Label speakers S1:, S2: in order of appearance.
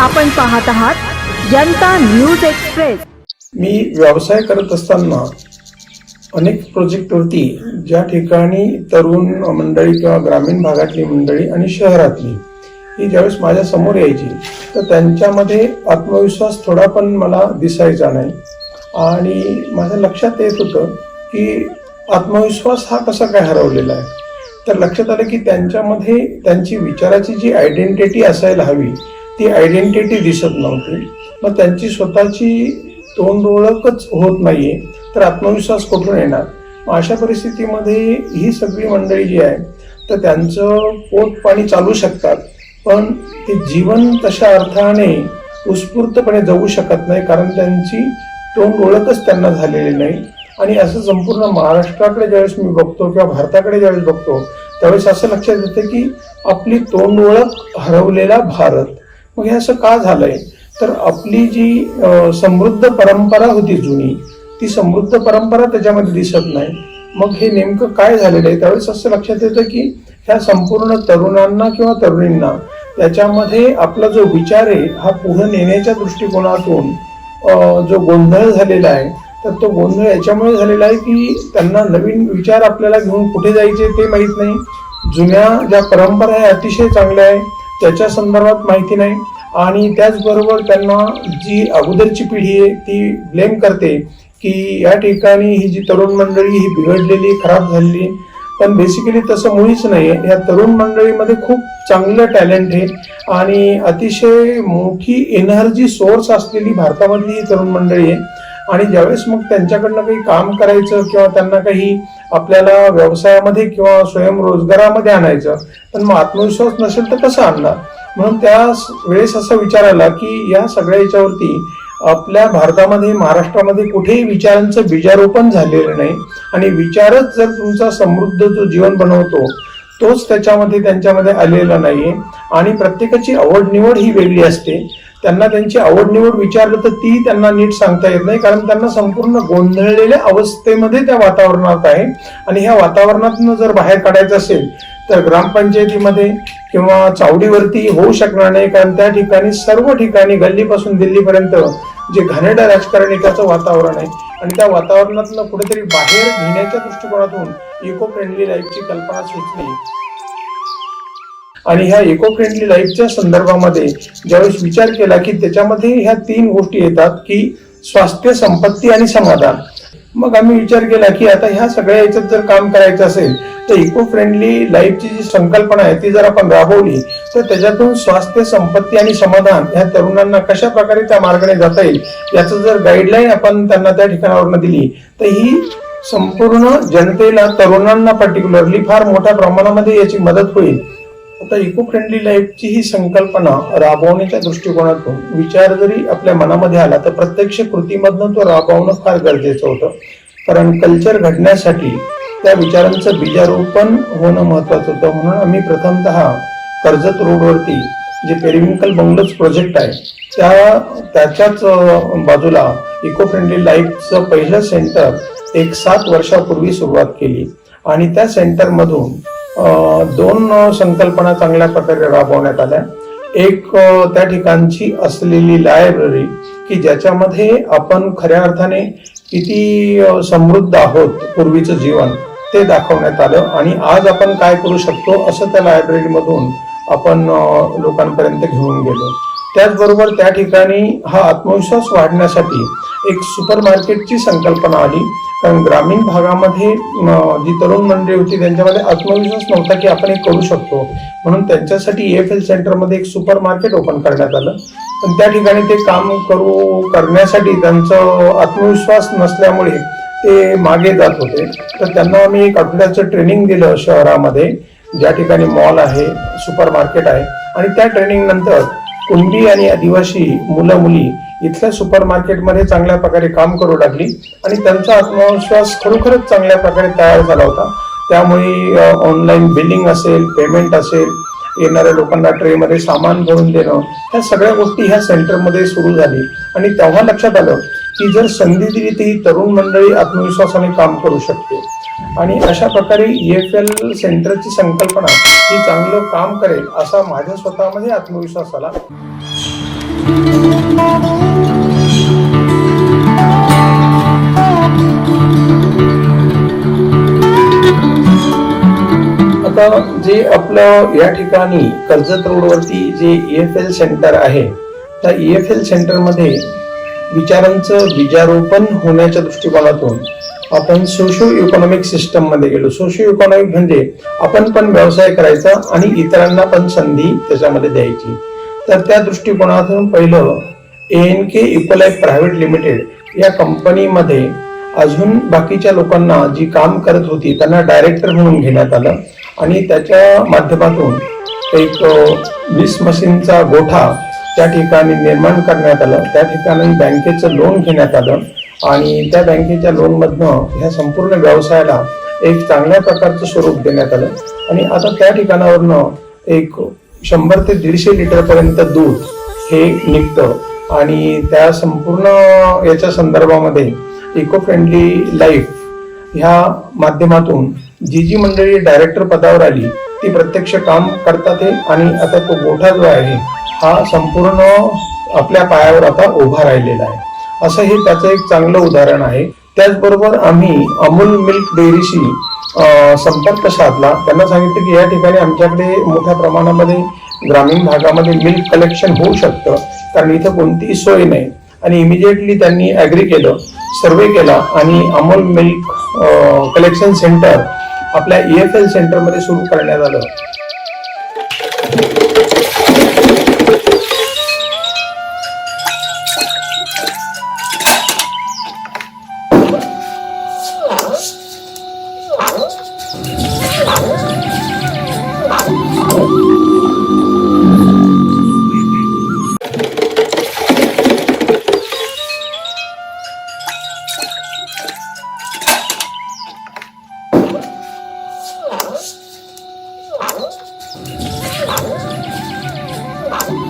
S1: आपण पाहत आहात जनता न्यूज एक्सप्रेस.
S2: मी व्यवसाय करत असताना अनेक प्रोजेक्टवरती ज्या ठिकाणी तरुण मंडळी किंवा ग्रामीण भागातली मंडळी आणि शहरातली ही ज्यावेळेस माझ्यासमोर यायची तर त्यांच्यामध्ये आत्मविश्वास थोडा पण मला दिसायचा नाही. आणि माझ्या लक्षात येत होतं की आत्मविश्वास हा कसा काय हरवलेला आहे? तर लक्षात आलं की त्यांच्यामध्ये त्यांची विचाराची जी आयडेंटिटी असायला हवी ती आयडेंटिटी दिसत नव्हती. मग त्यांची स्वतःची तोंड ओळखच होत नाहीये तर आत्मविश्वास कुठून येणार? मग अशा परिस्थितीमध्ये ही सगळी मंडळी जी आहे तर त्यांचं पोट पाणी चालू शकतात पण ते जीवन तशा अर्थाने उत्स्फूर्तपणे जगू शकत नाही कारण त्यांची तोंड ओळखच त्यांना झालेली नाही. आणि असं संपूर्ण महाराष्ट्राकडे ज्यावेळेस मी बघतो किंवा भारताकडे ज्यावेळेस बघतो त्यावेळेस असं लक्षात येतं की आपली तोंड ओळख हरवलेला भारत. मग हे असं का झालंय? तर आपली जी समृद्ध परंपरा होती जुनी ती समृद्ध परंपरा त्याच्यामध्ये दिसत नाही. मग हे नेमकं काय झालेलं आहे? त्यावेळेस असं लक्षात येतं की ह्या संपूर्ण तरुणांना किंवा तरुणींना त्याच्यामध्ये आपला जो विचार आहे हा पुढे नेण्याच्या दृष्टिकोनातून जो गोंधळ झालेला आहे तर तो गोंधळ याच्यामुळे झालेला आहे की त्यांना नवीन विचार आपल्याला घेऊन कुठे जायचे ते माहीत नाही. जुन्या ज्या परंपरा आहे अतिशय चांगल्या आहे. त्याच्या संदर्भात माहिती नाही. आणि त्याचबरोबर त्यांना जी अगोदरची पिढी आहे ती ब्लेम करते की या ठिकाणी ही जी तरुण मंडळी ही बिघडलेली खराब झालेली. पण बेसिकली तसं मुळीच नाही आहे. या तरुण मंडळीमध्ये खूप चांगलं टॅलेंट आहे. आणि अतिशय मोठी एनर्जी सोर्स असलेली भारतामधली ही तरुण मंडळी आहे. आणि ज्यावेळेस मग त्यांच्याकडनं काही काम करायचं किंवा त्यांना काही आपल्याला व्यवसायामध्ये किंवा स्वयंरोजगारामध्ये आणायचं पण मग आत्मविश्वास नसेल तर कसं आणणार? म्हणून त्या वेळेस असा विचार आला की या सगळ्या याच्यावरती आपल्या भारतामध्ये महाराष्ट्रामध्ये कुठेही विचारांचं बीजारोपण झालेलं नाही. आणि विचारच जर तुमचा समृद्ध जो जीवन बनवतो तोच त्याच्यामध्ये त्यांच्यामध्ये आलेला नाहीये. आणि प्रत्येकाची आवड निवड ही वेगळी असते. त्यांना त्यांची आवड निवड विचारलं तर ती त्यांना नीट सांगता येत नाही कारण त्यांना संपूर्ण गोंधळलेल्या अवस्थेमध्ये त्या वातावरणात आहे. आणि ह्या वातावरणातून जर बाहेर काढायचं असेल तर ग्रामपंचायतीमध्ये किंवा चावडीवरती होऊ शकणार नाही कारण त्या ठिकाणी सर्व ठिकाणी गल्लीपासून दिल्लीपर्यंत जे घनड राजकारणी त्याचं वातावरण आहे. आणि त्या वातावरणातलं कुठेतरी बाहेर घेण्याच्या दृष्टिकोनातून इको फ्रेंडली लाईफची कल्पना सुचली आणि ह्या इको फ्रेंडली लाईफच्या संदर्भामध्ये ज्यावेळेस विचार केला की त्याच्यामध्ये ह्या तीन गोष्टी येतात की स्वास्थ्य संपत्ती आणि समाधान. मग आम्ही विचार केला की आता ह्या सगळ्या याच्यात जर काम करायचं असेल तर इको फ्रेंडली लाईफची जी संकल्पना आहे ती जर आपण राबवली तर त्याच्यातून स्वास्थ्य संपत्ती आणि समाधान ह्या तरुणांना कशा प्रकारे त्या मार्गाने जाता येईल याचं जर गाईडलाईन आपण त्यांना त्या ठिकाणावरनं दिली तर ही संपूर्ण जनतेला तरुणांना पर्टिक्युलरली फार मोठ्या प्रमाणामध्ये याची मदत होईल. आता इको फ्रेंडली लाईफची ही संकल्पना राबवण्याच्या दृष्टिकोनातून विचार जरी आपल्या मनामध्ये आला तर प्रत्यक्ष कृतीमधनं तो राबवणं फार गरजेचं होतं. कारण कल्चर घडण्यासाठी त्या विचारांचं बीजारोपण होणं महत्वाचं होतं. म्हणून आम्ही प्रथमतः कर्जत रोडवरती जे पेरिमिकल बंगलोज प्रोजेक्ट आहे त्या त्याच्याच बाजूला इको फ्रेंडली लाईफचं पहिलं सेंटर एक सात वर्षापूर्वी सुरुवात केली. आणि त्या सेंटरमधून दोन संकल्पना चांगल्या प्रकारे राबवण्यात आल्या. एक त्या ठिकाणची असलेली लायब्ररी की ज्याच्यामध्ये आपण खऱ्या अर्थाने किती समृद्ध आहोत पूर्वीचं जीवन ते दाखवण्यात आलं. आणि आज आपण काय करू शकतो असं त्या लायब्ररीमधून आपण लोकांपर्यंत घेऊन गेलो. त्याचबरोबर त्या ठिकाणी हा आत्मविश्वास वाढण्यासाठी एक सुपर मार्केटची संकल्पना आली. कारण ग्रामीण भागामध्ये जी तरुण मंडळी होती त्यांच्यामध्ये आत्मविश्वास नव्हता की आपण हे करू शकतो. म्हणून त्यांच्यासाठी एफ एल सेंटरमध्ये एक सुपर मार्केट ओपन करण्यात आलं. पण त्या ठिकाणी ते काम करू करण्यासाठी त्यांचं आत्मविश्वास नसल्यामुळे ते मागे जात होते. तर त्यांना आम्ही एक आठवड्याचं ट्रेनिंग दिलं शहरामध्ये ज्या ठिकाणी मॉल आहे सुपर मार्केट आहे. आणि त्या ट्रेनिंग नंतर कुणबी आणि आदिवासी मुलं मुली इथल्या सुपर मार्केटमध्ये चांगल्या प्रकारे काम करू लागली आणि त्यांचा आत्मविश्वास खरोखरच चांगल्या प्रकारे तयार झाला होता. त्यामुळे ऑनलाईन बिलिंग असेल पेमेंट असेल येणाऱ्या लोकांना ट्रेमध्ये सामान भरून देणं ह्या सगळ्या गोष्टी ह्या सेंटरमध्ये सुरू झाली. आणि तेव्हा लक्षात आलं की जर संधी दिली तर ही तरुण मंडळी आत्मविश्वासाने काम करू शकते. आणि अशा प्रकारे एफ एल सेंटरची संकल्पना ही चांगलं काम करेल असा माझ्या स्वतःमध्ये आत्मविश्वास आला. आता जे आपलं या ठिकाणी कर्जत रोडवरती जे ई एफ एल सेंटर आहे त्या ई एफ एल सेंटरमध्ये विचारांचं बीजारोपण होण्याच्या दृष्टिकोनातून आपण सोशो इकॉनॉमिक सिस्टममध्ये गेलो. सोशो इकॉनॉमिक म्हणजे आपण पण व्यवसाय करायचा आणि इतरांना पण संधी त्याच्यामध्ये द्यायची. तर त्या दृष्टिकोनातून पहिलं A N K Equalife private limited या कंपनीमध्ये अजून बाकीच्या लोकांना जी काम करत होती त्यांना डायरेक्टर म्हणून घेण्यात आलं. आणि त्याच्या माध्यमातून एक वीस मशीनचा गोठा त्या ठिकाणी निर्माण करण्यात आलं. त्या ठिकाणी बँकेचं लोन घेण्यात आलं आणि त्या बँकेच्या लोनमधनं ह्या संपूर्ण व्यवसायाला एक चांगल्या प्रकारचं स्वरूप देण्यात आलं. आणि आता त्या ठिकाणावरनं एक शंभर ते दीडशे लिटरपर्यंत दूध हे निघतं. आणि त्या संपूर्ण याच्या संदर्भामध्ये इको फ्रेंडली लाईफ ह्या माध्यमातून जी जी मंडळी डायरेक्टर पदावर आली ती प्रत्यक्ष काम करतात आणि आता तो गोठा जो आहे हा संपूर्ण आपल्या पायावर आता उभा राहिलेला आहे. असं हे त्याचं एक चांगलं उदाहरण आहे. त्याचबरोबर आम्ही अमूल मिल्क डेअरीशी संपर्क साधला. त्यांना सांगितलं की या ठिकाणी आमच्याकडे मोठ्या प्रमाणामध्ये ग्रामीण भागामध्ये मिल्क कलेक्शन होऊ शकतं कारण इथं कोणतीही सोय नाही. आणि इमिजिएटली त्यांनी ॲग्री केलं सर्वे केला आणि अमूल मिल्क कलेक्शन सेंटर आपल्या E एफ एल सेंटरमध्ये सुरू करण्यात आलं. Thank you.